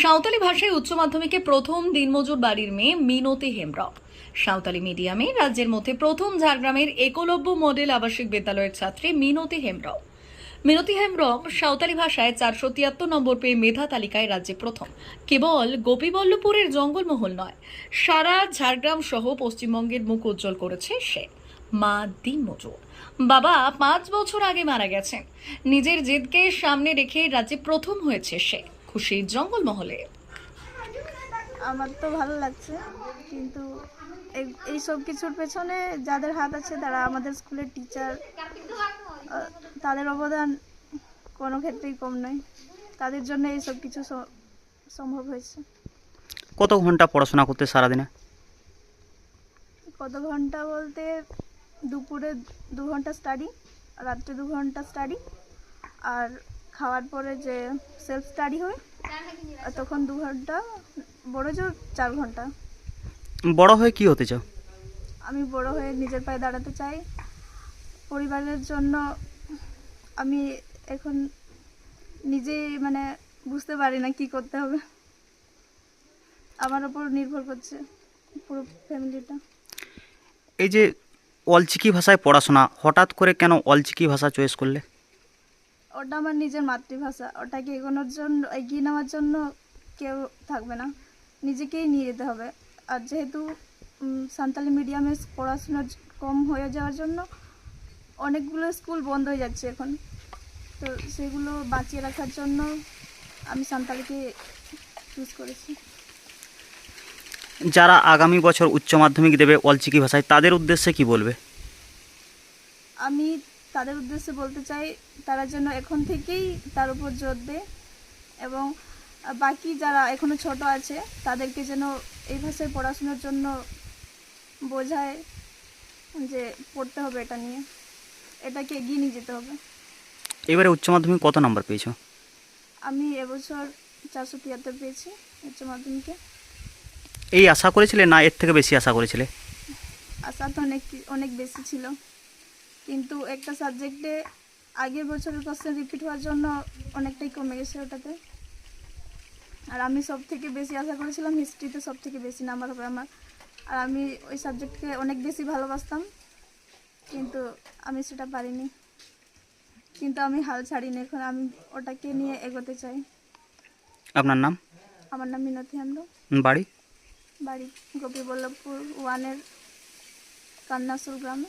সাঁওতালি ভাষায় উচ্চ মাধ্যমিকে প্রথম দিনমজুর বাড়ির মেয়ে মিনতি হেমব্রম। সাঁওতালি মিডিয়ামে রাজ্যের মধ্যে প্রথম ঝাড়গ্রামের একলব্য মডেল আবাসিক বিদ্যালয়ের ছাত্রী মিনতি হেমব্রম। মিনতি হেমব্রম সাঁওতালি ভাষায় চারশো তিয়াত্তর নম্বর পেয়ে মেধা তালিকায় রাজ্যে প্রথম। কেবল গোপীবল্লভপুরের জঙ্গলমহল নয়, সারা ঝাড়গ্রাম সহ পশ্চিমবঙ্গের মুখ উজ্জ্বল করেছে সে, মা দিনমজুর। বাবা পাঁচ বছর আগে মারা গেছেন। নিজের জেদকে সামনে রেখে রাজ্যে প্রথম হয়েছে সে। খুশি জঙ্গলমহলে? আমার তো ভালো লাগছে কিন্তু এই- এই সব কিছুর পেছনে যাদের হাত আছে তারা আমাদের স্কুলের টিচার তাদের অবদান কোনো ক্ষেত্রেই কম নয়। তাদের জন্য এই সব কিছু সম্ভব হয়েছে। কত ঘণ্টা পড়াশোনা করতে সারাদিনে? কত ঘণ্টা বলতে দুপুরে দু ঘণ্টা স্টাডি রাত্রে দু ঘণ্টা স্টাডি আর খাওয়ার পরে যে সেলফ স্টাডি হয় তখন দু ঘণ্টা বড় জোর চার ঘণ্টা। বড় হয়ে কি হতে চাও? আমি বড় হয়ে নিজের পায়ে দাঁড়াতে চাই। পরিবারের জন্য আমি এখন নিজেই মানে বুঝতে পারি না কি করতে হবে। আমার ওপর নির্ভর করছে পুরো ফ্যামিলিটা এই যে অলচিকি ভাষায় পড়াশোনা হঠাৎ করে কেন অলচিকি ভাষা চয়েস করলে? ওটা আমার নিজের মাতৃভাষা। ওটাকে এগোনোর জন্য এগিয়ে নেওয়ার জন্য কেউ থাকবে না। নিজেকেই নিয়ে যেতে হবে। আর যেহেতু সান্তালি মিডিয়ামে পড়াশোনা কম হয়ে যাওয়ার জন্য অনেকগুলো স্কুল বন্ধ হয়ে যাচ্ছে এখন। তো সেগুলো বাঁচিয়ে রাখার জন্য আমি সান্তালিকে চুজ করেছি। যারা আগামী বছর উচ্চ মাধ্যমিক দেবে অলচিকি ভাষায় তাদের উদ্দেশ্যে কি বলবে? আমি তাদের উদ্দেশ্যে বলতে চাই তারা যেন এখন থেকেই তার উপর জোর দেয় এবং বাকি যারা এখনও ছোট আছে তাদেরকে যেন এই ভাষায় পড়াশোনার জন্য বোঝায় যে পড়তে হবে এটা নিয়ে। এটাকে এগিয়ে নিয়ে যেতে হবে। এবারে উচ্চ মাধ্যমিক কত নাম্বার পেয়েছ? আমি এবছর চারশো তিয়াত্তর পেয়েছি উচ্চ মাধ্যমিকে। এই আশা করেছিলে না এর থেকে বেশি আশা করেছিলে? আশা তো অনেক অনেক বেশি ছিল। কিন্তু একটা সাবজেক্টে আগের বছরের কোশ্চেন রিপিট হওয়ার জন্য অনেকটাই কমে গেছে ওটাতে। আর আমি সব থেকে বেশি আশা করেছিলাম হিস্ট্রিতে সব থেকে বেশি নাম্বার হবে আমার। আর আমি ওই সাবজেক্টকে অনেক বেশি ভালোবাসতাম কিন্তু আমি সেটা পারিনি। কিন্তু আমি হাল ছাড়িনি এখন আমি ওটাকে নিয়ে এগোতে চাই। আপনার নাম? আমার নাম মিনতি হেমব্র বাড়ি? বাড়ি গোপীবল্লভপুর ওয়ানের কান্নাসুর গ্রামে।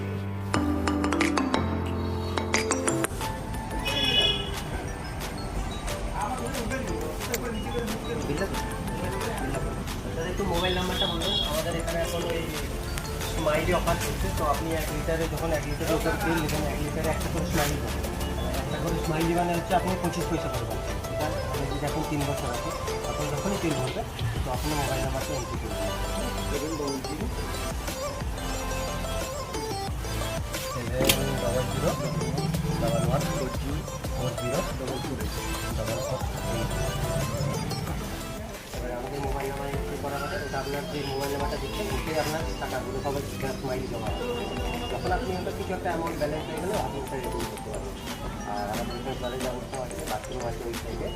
mobile নাম্বারটা বলুন। আমাদের এখানে এখন ওই স্মাইলি অফার চলছে তো আপনি এক লিটারে যখন এক লিটারের উপর তেল নেবেন এক লিটারে একটা করে স্মাইলি পাবেন একটা করে স্মাইলি মানে হচ্ছে আপনি পঁচিশ পয়সা করবেন এটা আপনি যদি এখন তিন বছর আছে তখন যখনই তেল ভরবে তো আপনি মোবাইল নাম্বারটা এন্ট্রি করে দেবেন। জিরো আপনার যে মোবাইল নাম্বারটা দিচ্ছেন ওতে আপনার টাকাগুলো সবাই ক্যাশ মাইল জমা যখন আপনি হয়তো কিছু একটা অ্যামাউন্ট ব্যালেন্স হয়ে গেলে আপনি ওটা করতে পারবেন। আর আমাদের এখানে ব্যবস্থা আছে বাথরুম আছে ওই সাইডে